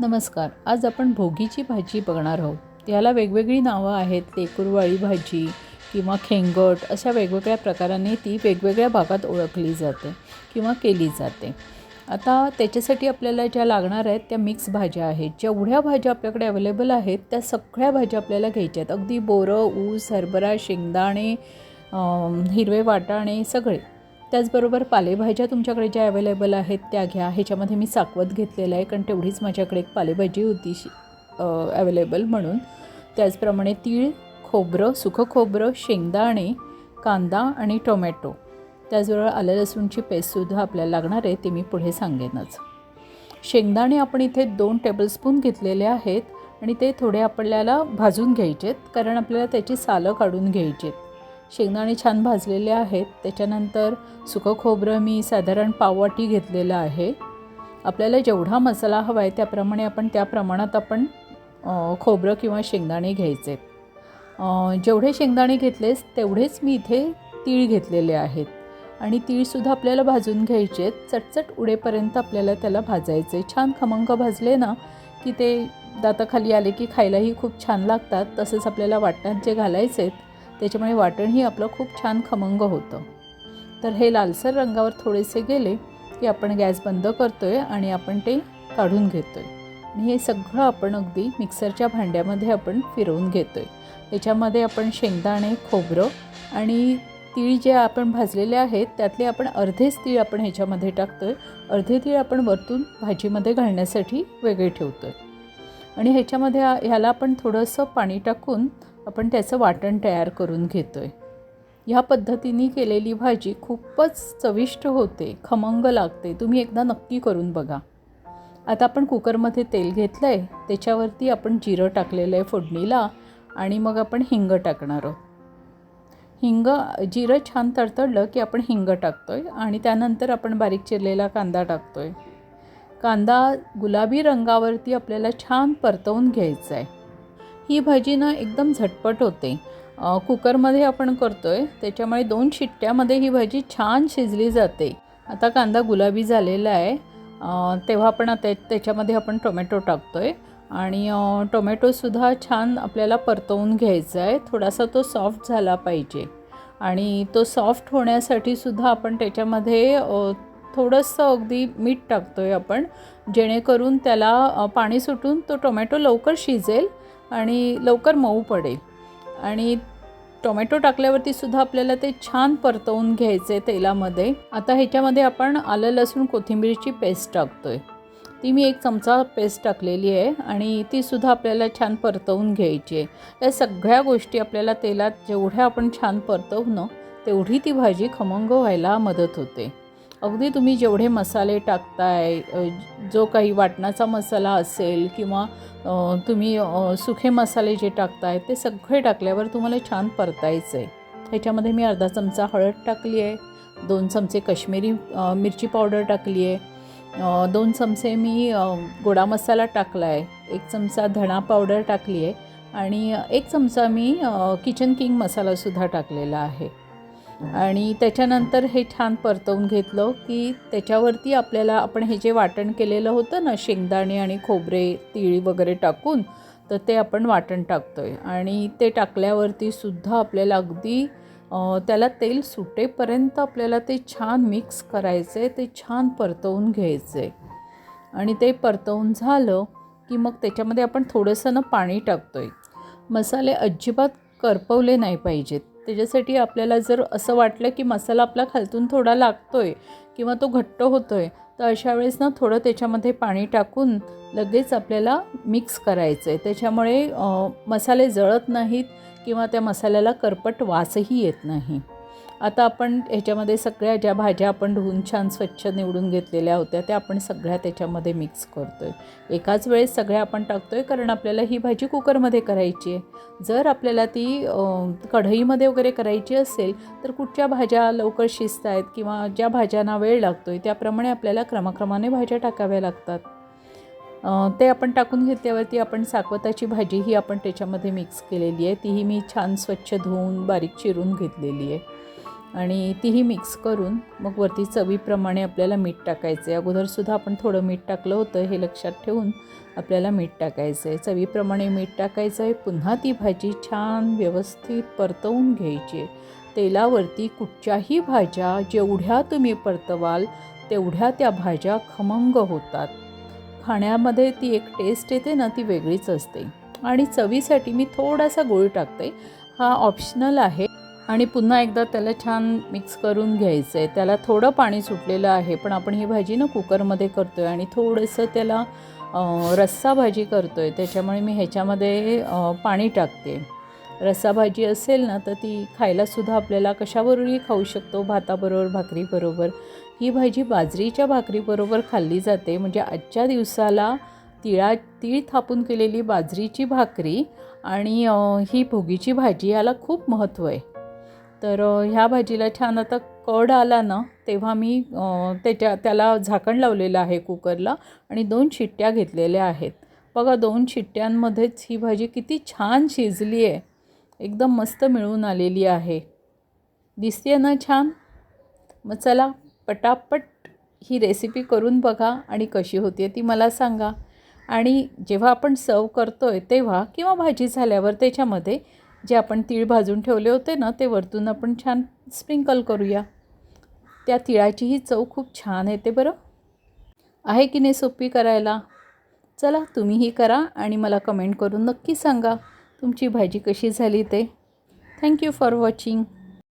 नमस्कार. आज आपण भोगीची भाजी बघणार आहोत. याला वेगवेगळी नावं आहेत. टेकुरवाळी भाजी किंवा खेंगट अशा वेगवेगळ्या प्रकाराने ती वेगवेगळ्या भागात ओळखली जाते किंवा केली जाते. आता त्याच्यासाठी आपल्याला ज्या लागणार आहेत त्या मिक्स भाज्या आहेत. जेवढ्या भाज्या आपल्याकडे अवेलेबल आहेत त्या सगळ्या भाज्या आपल्याला घ्यायच्या आहेत. अगदी बोरं ऊस हरभरा शेंगदाणे हिरवे वाटाणे सगळे. त्याचबरोबर पालेभाज्या तुमच्याकडे ज्या अवेलेबल आहेत त्या घ्या. ह्याच्यामध्ये मी साकवत घेतलेलं आहे कारण तेवढीच माझ्याकडे एक पालेभाजी होती अवेलेबल म्हणून. त्याचप्रमाणे तीळ खोबरं सुकं खोबरं शेंगदाणे कांदा आणि टोमॅटो. त्याचबरोबर आलं लसूणची पेस्टसुद्धा आपल्याला लागणार आहे ते मी पुढे सांगेनच. शेंगदाणे आपण इथे दोन टेबलस्पून घेतलेले आहेत आणि ते थोडे आपल्याला भाजून घ्यायचेत कारण आपल्याला त्याची सालं काढून घ्यायची आहेत शेंगदाणे छान भाजलेले आहेत. त्याच्यानंतर सुकं खोबरं मी साधारण पाववाटी घेतलेलं आहे. आपल्याला जेवढा मसाला हवा आहे त्याप्रमाणे आपण त्या प्रमाणात आपण खोबरं किंवा शेंगदाणे घ्यायचे. जेवढे शेंगदाणे घेतलेस तेवढेच मी इथे तीळ घेतलेले आहेत. आणि तीळसुद्धा आपल्याला भाजून घ्यायचे. आहेत चटचट उडेपर्यंत आपल्याला त्याला भाजायचे. छान खमंग भाजले ना की ते दाताखाली आले की खायलाही खूप छान लागतात. तसेच आपल्याला वाटणात जे घालायचे आहेत त्याच्यामुळे वाटणही आपलं खूप छान खमंग होतं. तर हे लालसर रंगावर थोडेसे गेले की आपण गॅस बंद करतो आहे आणि आपण ते काढून घेतो आहे आणि हे सगळं आपण अगदी मिक्सरच्या भांड्यामध्ये आपण फिरवून घेतो आहे त्याच्यामध्ये आपण शेंगदाणे खोबरं आणि तीळ जे आपण भाजलेले आहेत त्यातले आपण अर्धेच तीळ आपण ह्याच्यामध्ये टाकतो आहे अर्धे तीळ आपण वरतून भाजीमध्ये घालण्यासाठी वेगळे ठेवतो आहे आणि ह्याच्यामध्ये ह्याला आपण थोडंसं पाणी टाकून आपण त्याचं वाटण तयार करून घेतो आहे ह्या पद्धतीने केलेली भाजी खूपच चविष्ट होते खमंग लागते. तुम्ही एकदा नक्की करून बघा. आता आपण कुकरमध्ये तेल घेतलं आहे त्याच्यावरती आपण जिरं टाकलेलं आहे फोडणीला आणि मग आपण हिंग टाकणार आहोत. हिंग जिरं छान तडतडलं की आपण हिंग टाकतो आहे आणि त्यानंतर आपण बारीक चिरलेला कांदा टाकतो आहे कांदा गुलाबी रंगावरती आपल्याला छान परतवून घ्यायचा आहे. ही भाजी ना एकदम झटपट होते. कुकरमध्ये आपण करतो आहे त्याच्यामुळे दोन शिट्ट्यामध्ये ही भाजी छान शिजली जाते. आता कांदा गुलाबी झालेला आहे. तेव्हा आपण ते त्याच्यामध्ये आपण टोमॅटो टाकतो आहे आणि टोमॅटोसुद्धा छान आपल्याला परतवून घ्यायचा आहे. थोडासा तो सॉफ्ट झाला पाहिजे. आणि तो सॉफ्ट होण्यासाठी सुद्धा आपण त्याच्यामध्ये थोडंसं अगदी मीठ टाकतो आहे आपण जेणेकरून त्याला पाणी सुटून तो टोमॅटो लवकर शिजेल. आणि लवकर मऊ पडेल. आणि टोमॅटो टाकल्यावरती सुद्धा आपल्याला ते छान परतवून घ्यायचे तेलामध्ये. आता ह्याच्यामध्ये आपण आलं लसूण कोथिंबीरची पेस्ट टाकतो आहे ती मी एक चमचा पेस्ट टाकलेली आहे आणि तीसुद्धा आपल्याला छान परतवून घ्यायची आहे. या सगळ्या गोष्टी आपल्याला तेलात जेवढ्या आपण छान परतवू ना तेवढी ती भाजी खमंग व्हायला मदत होते. अगदी तुम्ही जेवढे मसाले टाकताय जो काही वाटणाचा मसाला असेल किंवा तुम्ही सुखे मसाले जे टाकताय ते सगळे टाकल्यावर तुम्हाला छान परतायचं आहे ह्याच्यामध्ये मी अर्धा चमचा हळद टाकली आहे दोन चमचे कश्मीरी मिरची पावडर टाकली आहे दोन चमचे मी गोडा मसाला टाकला आहे एक चमचा धणा पावडर टाकली आहे आणि एक चमचा मी किचन किंग मसालासुद्धा टाकलेला आहे. आणि त्याच्यानंतर हे छान परतवून घेतलं की त्याच्यावरती आपल्याला आपण हे जे वाटण केलेलं होतं ना शेंगदाणे आणि खोबरे तिळी वगैरे टाकून तर ते आपण वाटण टाकतो आहे आणि ते टाकल्यावरती सुद्धा आपल्याला अगदी त्याला तेल सुटेपर्यंत आपल्याला ते छान मिक्स करायचं आहे ते छान परतवून घ्यायचं. आहे आणि ते परतवून झालं की मग त्याच्यामध्ये आपण थोडंसं ना पाणी टाकतो आहे मसाले अजिबात करपवले नाही पाहिजेत. त्याच्यासाठी आपल्याला जर असं वाटलं की मसाला आपला खालतून थोडा लागतो आहे किंवा तो घट्ट होतो आहे तर अशा वेळेस ना थोडं त्याच्यामध्ये पाणी टाकून लगेच आपल्याला मिक्स करायचं आहे त्याच्यामुळे मसाले जळत नाहीत किंवा त्या मसाल्याला करपट वासही येत नाही. आता आपण ह्याच्यामध्ये सगळ्या ज्या भाज्या आपण धुवून छान स्वच्छ निवडून घेतलेल्या होत्या त्या आपण सगळ्या त्याच्यामध्ये मिक्स करतो आहे एकाच वेळेस सगळ्या आपण टाकतो आहे कारण आपल्याला ही भाजी कुकरमध्ये करायची आहे. जर आपल्याला ती कढईमध्ये वगैरे करायची असेल तर कुठच्या भाज्या लवकर शिजत आहेत किंवा ज्या भाज्यांना वेळ लागतो आहे त्याप्रमाणे आपल्याला क्रमाक्रमाने भाज्या टाकाव्या लागतात. ते आपण टाकून घेतल्यावरती आपण साकवताची भाजी ही आपण त्याच्यामध्ये मिक्स केलेली आहे. तीही मी छान स्वच्छ धुवून बारीक चिरून घेतलेली आहे. आणि तीही मिक्स करून मग वरती चवीप्रमाणे आपल्याला मीठ टाकायचं आहे अगोदरसुद्धा आपण थोडं मीठ टाकलं होतं हे लक्षात ठेवून आपल्याला मीठ टाकायचं आहे चवीप्रमाणे मीठ टाकायचं आहे पुन्हा ती भाजी छान व्यवस्थित परतवून घ्यायची आहे. तेलावरती कुठच्याही भाज्या जेवढ्या तुम्ही परतवाल तेवढ्या त्या भाज्या खमंग होतात. खाण्यामध्ये ती एक टेस्ट येते ना ती वेगळीच असते. आणि चवीसाठी मी थोडासा गुळ टाकते. हा ऑप्शनल आहे. आणि पुन्हा एकदा त्याला छान मिक्स करून घ्यायचं आहे त्याला थोडं पाणी सुटलेलं आहे पण आपण ही भाजी ना कुकरमध्ये करतो आहे आणि थोडंसं त्याला रस्सा भाजी करतो आहे त्याच्यामुळे मी ह्याच्यामध्ये पाणी टाकते. रस्सा भाजी असेल ना तर ती खायलासुद्धा आपल्याला कशाबरोबरही खाऊ शकतो भाताबरोबर भाकरीबरोबर. ही भाजी बाजरीच्या भाकरीबरोबर खाल्ली जाते. म्हणजे आजच्या दिवसाला तिळा तीळ थापून केलेली बाजरीची भाकरी आणि ही भोगीची भाजी याला खूप महत्त्व आहे. तर ह्या भाजीला छान आता कड आला ना तेव्हा मी त्याच्या त्याला झाकण लावलेलं आहे कुकरला आणि दोन शिट्ट्या घेतलेल्या आहेत. बघा दोन शिट्ट्यांमध्येच ही भाजी किती छान शिजली आहे. एकदम मस्त मिळून आलेली आहे. दिसते ना छान? मग चला पटापट ही रेसिपी करून बघा आणि कशी होते ती मला सांगा. आणि जेव्हा आपण सर्व करतो आहे तेव्हा किंवा भाजी झाल्यावर त्याच्यामध्ये जे आपण तीळ भाजून ठेवले होते ना ते वरतून आपण छान स्प्रिंकल करूया. त्या तिळाचीही चव खूप छान येते बरं. आहे की नाही सोपी करायला? चला तुम्हीही करा आणि मला कमेंट करून नक्की सांगा तुमची भाजी कशी झाली ते. Thank you for watching.